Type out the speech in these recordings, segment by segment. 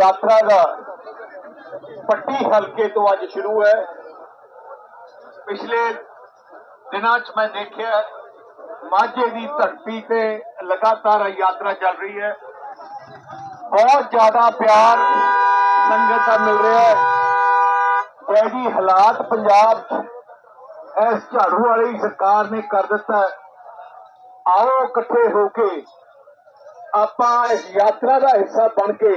ਯਾਤਰਾ ਦਾ ਪੱਟੀ ਹਲਕੇ ਤੋਂ ਅੱਜ ਸ਼ੁਰੂ ਹੈ। ਪਿਛਲੇ ਦਿਨਾਂ 'ਚ ਮੈਂ ਦੇਖਿਆ ਮਾਝੇ ਦੀ ਧਰਤੀ ਤੇ ਲਗਾਤਾਰ ਯਾਤਰਾ ਚੱਲ ਰਹੀ ਹੈ। ਬਹੁਤ ਜ਼ਿਆਦਾ ਪਿਆਰ, ਸੰਗਤ ਦਾ ਮਿਲ ਰਿਹਾ ਹੈ। ਇਹਦੀ ਹਾਲਾਤ ਪੰਜਾਬ 'ਚ ਇਸ ਝਾੜੂ ਵਾਲੀ ਸਰਕਾਰ ਨੇ ਕਰ ਦਿੱਤਾ ਆਓ ਇਕੱਠੇ ਹੋ ਕੇ ਆਪਾਂ ਇਸ ਯਾਤਰਾ ਦਾ ਹਿੱਸਾ ਬਣ ਕੇ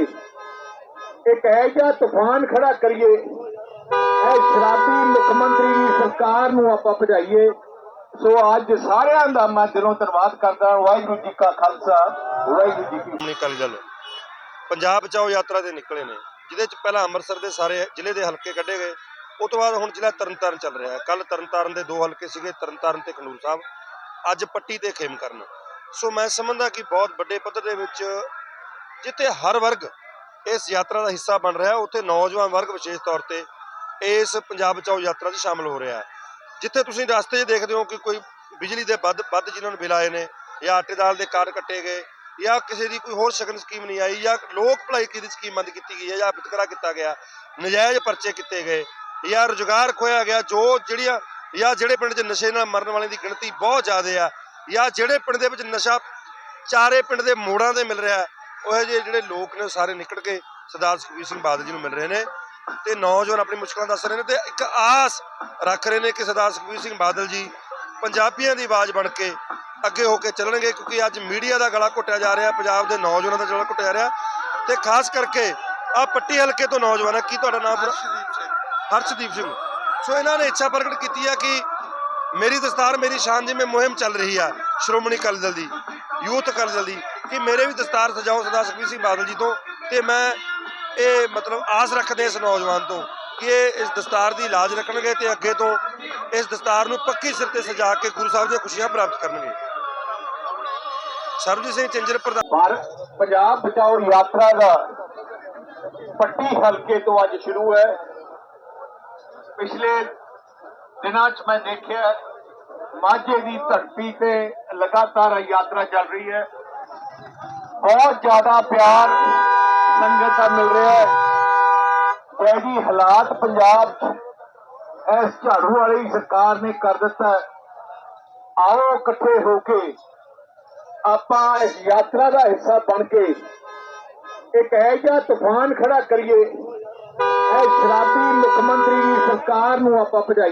ਇੱਕ ਇਹੋ ਤੂਫਾਨ ਖੜਾ ਕਰੀਏ, ਇਹ ਸ਼ਰਾਬੀ ਮੁੱਖ ਮੰਤਰੀ ਸਰਕਾਰ ਨੂੰ ਆਪਾਂ ਭਜਾਈਏ। ਸੋ ਅੱਜ ਸਾਰਿਆਂ ਦਾ ਮੈਂ ਦਿਲੋਂ ਧੰਨਵਾਦ ਕਰਦਾ ਵਾਹਿਗੁਰੂ ਜੀ ਕਾ ਖਾਲਸਾ, ਵਾਹਿਗੁਰੂ ਜੀ ਕੀ ਸ਼੍ਰੋਮਣੀ ਅਕਾਲੀ ਪੰਜਾਬ ਬਚਾਓ ਯਾਤਰਾ ਤੇ ਨਿਕਲੇ ਨੇ। ਜਿਹਦੇ ਚ ਪਹਿਲਾਂ ਅੰਮ੍ਰਿਤਸਰ ਦੇ ਸਾਰੇ ਜ਼ਿਲ੍ਹੇ ਦੇ ਹਲਕੇ ਕੱਢੇ ਗਏ। ਉਸ ਤੋਂ ਬਾਅਦ ਹੁਣ ਜ਼ਿਲ੍ਹਾ ਤਰਨਤਾਰਨ ਚੱਲ ਰਿਹਾ ਹੈ। ਕੱਲ ਤਰਨਤਾਰਨ ਦੇ ਦੋ ਹਲਕੇ ਸੀਗੇ, ਤਰਨਤਾਰਨ ਤੇ ਖਨੂਰ ਸਾਹਿਬ। ਅੱਜ ਪੱਟੀ ਤੇ ਖੇਮ ਕਰਨ ਸੋ ਮੈਂ ਸਮਝਦਾ ਕਿ ਬਹੁਤ ਵੱਡੇ ਪੱਧਰ ਦੇ ਵਿੱਚ ਜਿੱਥੇ ਹਰ ਵਰਗ ਇਸ ਯਾਤਰਾ ਦਾ ਹਿੱਸਾ ਬਣ ਰਿਹਾ, ਉੱਥੇ ਨੌਜਵਾਨ ਵਰਗ ਵਿਸ਼ੇਸ਼ ਤੌਰ ਤੇ ਇਸ ਪੰਜਾਬ ਬਚਾਓ ਯਾਤਰਾ 'ਚ ਸ਼ਾਮਲ ਹੋ ਰਿਹਾ ਜਿੱਥੇ ਤੁਸੀਂ ਰਸਤੇ 'ਚ ਦੇਖਦੇ ਹੋ ਕਿ ਕੋਈ ਬਿਜਲੀ ਦੇ ਵੱਧ ਵੱਧ ਜਿਨ੍ਹਾਂ ਨੂੰ ਬਿੱਲ ਆਏ ਨੇ ਜਾਂ ਆਟੇ ਦਾਲ ਦੇ ਕਾਰਡ ਕੱਟੇ ਗਏ ਜਾਂ ਕਿਸੇ ਦੀ ਕੋਈ ਹੋਰ ਸ਼ਗਨ ਸਕੀਮ ਨਹੀਂ ਆਈ ਜਾਂ ਲੋਕ ਭਲਾਈ ਦੀ ਸਕੀਮ ਬੰਦ ਕੀਤੀ ਗਈ ਹੈ ਜਾਂ ਵਿਤਕਰਾ ਕੀਤਾ ਗਿਆ, ਨਜਾਇਜ਼ ਪਰਚੇ ਕੀਤੇ ਗਏ ਜਾਂ ਰੁਜ਼ਗਾਰ ਖੋਇਆ ਗਿਆ, ਜੋ ਜਿਹੜੀਆਂ ਜਾਂ ਜਿਹੜੇ ਪਿੰਡ 'ਚ ਨਸ਼ੇ ਨਾਲ ਮਰਨ ਵਾਲਿਆਂ ਦੀ ਗਿਣਤੀ ਬਹੁਤ ਜ਼ਿਆਦਾ ਆ ਜਾਂ ਜਿਹੜੇ ਪਿੰਡ ਦੇ ਵਿੱਚ ਨਸ਼ਾ ਚਾਰੇ ਪਿੰਡ ਦੇ ਮੋੜਾਂ ਤੇ ਮਿਲ ਰਿਹਾ ਉਹ ਜਿਹੇ ਜਿਹੜੇ ਲੋਕ ਨੇ ਸਾਰੇ ਨਿਕਲ ਕੇ ਸਰਦਾਰ ਸੁਖਬੀਰ ਸਿੰਘ ਬਾਦਲ ਜੀ ਨੂੰ ਮਿਲ ਰਹੇ ਨੇ ਤੇ ਨੌਜਵਾਨ ਆਪਣੀ ਮੁਸ਼ਕਲਾਂ ਦੱਸ ਰਹੇ ਨੇ ਤੇ ਇੱਕ ਆਸ ਰੱਖ ਰਹੇ ਨੇ ਕਿ ਸਰਦਾਰ ਸੁਖਬੀਰ ਸਿੰਘ ਬਾਦਲ ਜੀ ਪੰਜਾਬੀਆਂ ਦੀ ਆਵਾਜ਼ ਬਣ ਕੇ ਅੱਗੇ ਹੋ ਕੇ ਚੱਲਣਗੇ ਕਿਉਂਕਿ ਅੱਜ ਮੀਡੀਆ ਦਾ ਗਲਾ ਘੁੱਟਿਆ ਜਾ ਰਿਹਾ ਪੰਜਾਬ ਦੇ ਨੌਜਵਾਨਾਂ ਦਾ ਗਲਾ ਘੁੱਟਿਆ ਜਾ ਰਿਹਾ ਤੇ ਖਾਸ ਕਰਕੇ ਆ ਪੱਟੀ ਹਲਕੇ ਤੋਂ ਨੌਜਵਾਨ ਹੈ ਕੀ ਤੁਹਾਡਾ ਨਾਮ ਪੂਰਾ? ਹਰਸ਼ਦੀਪ ਸਿੰਘ। ਸੋ ਇਹਨਾਂ ਨੇ ਇੱਛਾ ਪ੍ਰਗਟ ਕੀਤੀ ਹੈ ਕਿ ਮੇਰੀ ਦਸਤਾਰ ਮੇਰੀ ਸ਼ਾਨ ਜਿਵੇਂ ਮੁਹਿੰਮ ਚੱਲ ਰਹੀ ਆ ਸ਼੍ਰੋਮਣੀ ਅਕਾਲੀ ਦਲ ਦੀ ਯੂਥ ਅਕਾਲੀ ਦਲ ਦੀ ਕਿ ਮੇਰੇ ਵੀ ਦਸਤਾਰ ਸਜਾਓ ਸਰਦਾਰ ਸੁਖਬੀਰ ਸਿੰਘ ਬਾਦਲ ਜੀ ਤੋਂ ਤੇ ਮੈਂ ਇਹ ਮਤਲਬ ਆਸ ਰੱਖਦੇ ਇਸ ਨੌਜਵਾਨ ਤੋਂ ਕਿ ਇਹ ਇਸ ਦਸਤਾਰ ਦੀ ਲਾਜ ਰੱਖਣਗੇ ਤੇ ਅੱਗੇ ਤੋਂ ਇਸ ਦਸਤਾਰ ਨੂੰ ਪੱਕੀ ਸਿਰ ਤੇ ਸਜਾ ਕੇ ਗੁਰੂ ਸਾਹਿਬ ਦੀਆਂ ਖੁਸ਼ੀਆਂ ਪ੍ਰਾਪਤ ਕਰਨਗੇ। ਸਰਬਜੀਤ ਸਿੰਘ ਚੰਜਰ ਪ੍ਰਧਾਨ ਪੰਜਾਬ ਬਚਾਓ ਯਾਤਰਾ ਦਾ ਪੱਟੀ ਹਲਕੇ ਤੋਂ ਅੱਜ ਸ਼ੁਰੂ ਹੈ। ਪਿਛਲੇ ਦਿਨਾਂ 'ਚ ਮੈਂ ਦੇਖਿਆ ਮਾਝੇ ਦੀ ਧਰਤੀ ਤੇ ਲਗਾਤਾਰ ਯਾਤਰਾ ਚੱਲ ਰਹੀ ਹੈ। ਬਹੁਤ ਜ਼ਿਆਦਾ ਪਿਆਰ ਸੰਗਤ ਦਾ ਮਿਲ ਰਿਹਾ ਹੈ ਇਹਦੀ ਹਾਲਾਤ ਪੰਜਾਬ 'ਚ ਇਸ ਝਾੜੂ ਵਾਲੀ ਸਰਕਾਰ ਨੇ ਕਰ ਦਿੱਤਾ ਹੈ। ਆਓ ਇਕੱਠੇ ਹੋ ਕੇ ਆਪਾਂ ਇਸ ਯਾਤਰਾ ਦਾ ਹਿੱਸਾ ਬਣ ਕੇ ਇੱਕ ਇਹੋ ਜਿਹਾ ਤੂਫਾਨ ਖੜਾ ਕਰੀਏ ਇਹ ਸ਼ਰਾਬੀ ਮੁੱਖ ਮੰਤਰੀ ਦੀ ਸਰਕਾਰ ਨੂੰ ਆਪਾਂ ਭਜਾਈਏ